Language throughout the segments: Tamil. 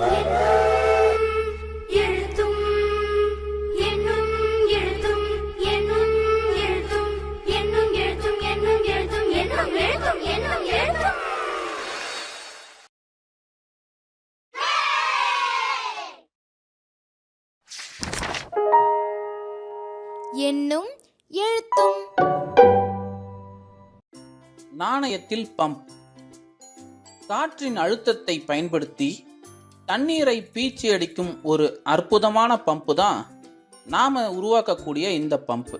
என்னும் என்னும் எழுத்தும் நாணயத்தில் பம்ப். காற்றின் அழுத்தத்தை பயன்படுத்தி தண்ணீரை பீச்சி அடிக்கும் ஒரு அற்புதமான பம்பு தான் நாம் உருவாக்கக்கூடிய இந்த பம்பு.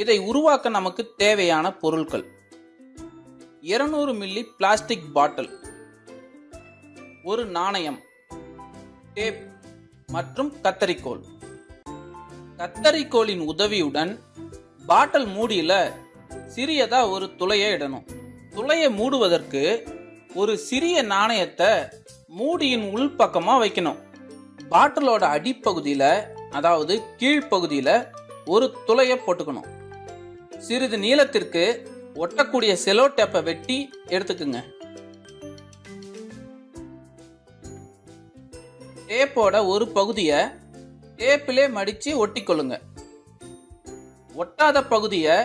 இதை உருவாக்க நமக்கு தேவையான பொருட்கள் 200 மில்லி பிளாஸ்டிக் பாட்டில் ஒரு நாணயம் டேப் மற்றும் கத்தரிக்கோல். கத்தரிக்கோலின் உதவியுடன் பாட்டில் மூடியில சிறியதா ஒரு துளையை இடணும். துளையை மூடுவதற்கு ஒரு சிறிய நாணயத்தை மூடியின் உள்பக்கமாக வைக்கணும். பாட்டிலோட அடிப்பகுதியில் அதாவது கீழ்ப்பகுதியில் ஒரு துளையை போட்டுக்கணும். சிறிது நீளத்திற்கு ஒட்டக்கூடிய செலோ டேப்பை வெட்டி எடுத்துக்குங்க. டேப்போட ஒரு பகுதியை டேப்பிலே மடித்து ஒட்டிக்கொள்ளுங்க. ஒட்டாத பகுதியை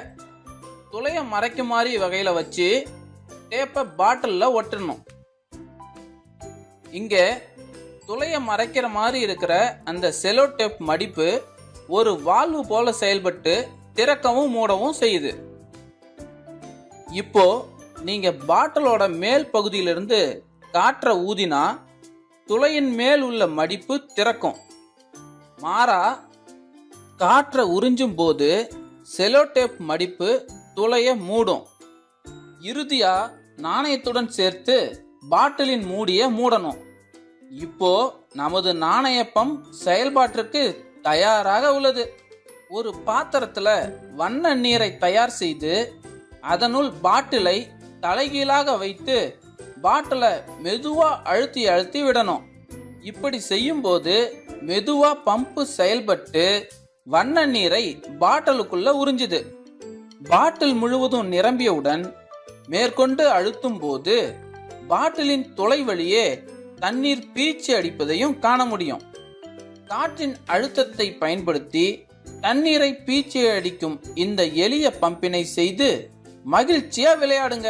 துளையை மறைக்கும் மாதிரி வச்சு டேப்பை பாட்டிலில் ஒட்டணும். இங்கே துளையை மறைக்கிற மாதிரி இருக்கிற அந்த செலோ டேப் மடிப்பு ஒரு வால்வு போல செயல்பட்டு திறக்கவும் மூடவும் செய்யுது. இப்போ நீங்க பாட்டிலோட மேல் பகுதியிலிருந்து காற்றை ஊதினா துளையின் மேல் உள்ள மடிப்பு திறக்கும். மாறா காற்றை உறிஞ்சும் போது செலோடேப் மடிப்பு துளைய மூடும். இறுதியா நாணயத்துடன் சேர்த்து பாட்டிலின் மூடிய மூடணும். இப்போ நமது நாணய செயல்பாட்டிற்கு தயாராக உள்ளது. ஒரு பாத்திரத்துல வண்ண நீரை தயார் செய்து அதனுள் பாட்டிலை தலைகீழாக வைத்து பாட்டிலை மெதுவா அழுத்தி அழுத்தி விடணும். இப்படி செய்யும்போது மெதுவா பம்பு செயல்பட்டு வண்ண நீரை பாட்டிலுக்குள்ள உறிஞ்சுது. பாட்டில் முழுவதும் நிரம்பியவுடன் மேற்கொண்டு அழுத்தும் போது பாட்டிலின் துளை வழியே தண்ணீர் பீச்சி அடிப்பதையும் காண முடியும். காற்றின் அழுத்தத்தை பயன்படுத்தி தண்ணீரை பீச்சி அடிக்கும் இந்த எளிய பம்பினை செய்து மகிழ்ச்சியா விளையாடுங்க.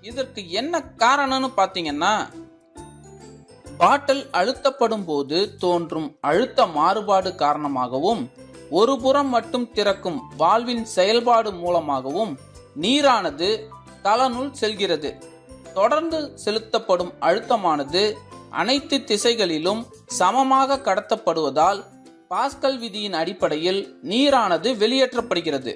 இதற்கு என்ன காரணம்னு பார்த்தீங்கன்னா பாட்டில் அழுத்தப்படும் போது தோன்றும் அழுத்த மாறுபாடு காரணமாகவும் ஒரு புறம் மட்டும் திறக்கும் வால்வின் செயல்பாடு மூலமாகவும் நீரானது தலனுள் செல்கிறது. தொடர்ந்து செலுத்தப்படும் அழுத்தமானது அனைத்து திசைகளிலும் சமமாக கடத்தப்படுவதால் பாஸ்கல் விதியின் அடிப்படையில் நீரானது வெளியேற்றப்படுகிறது.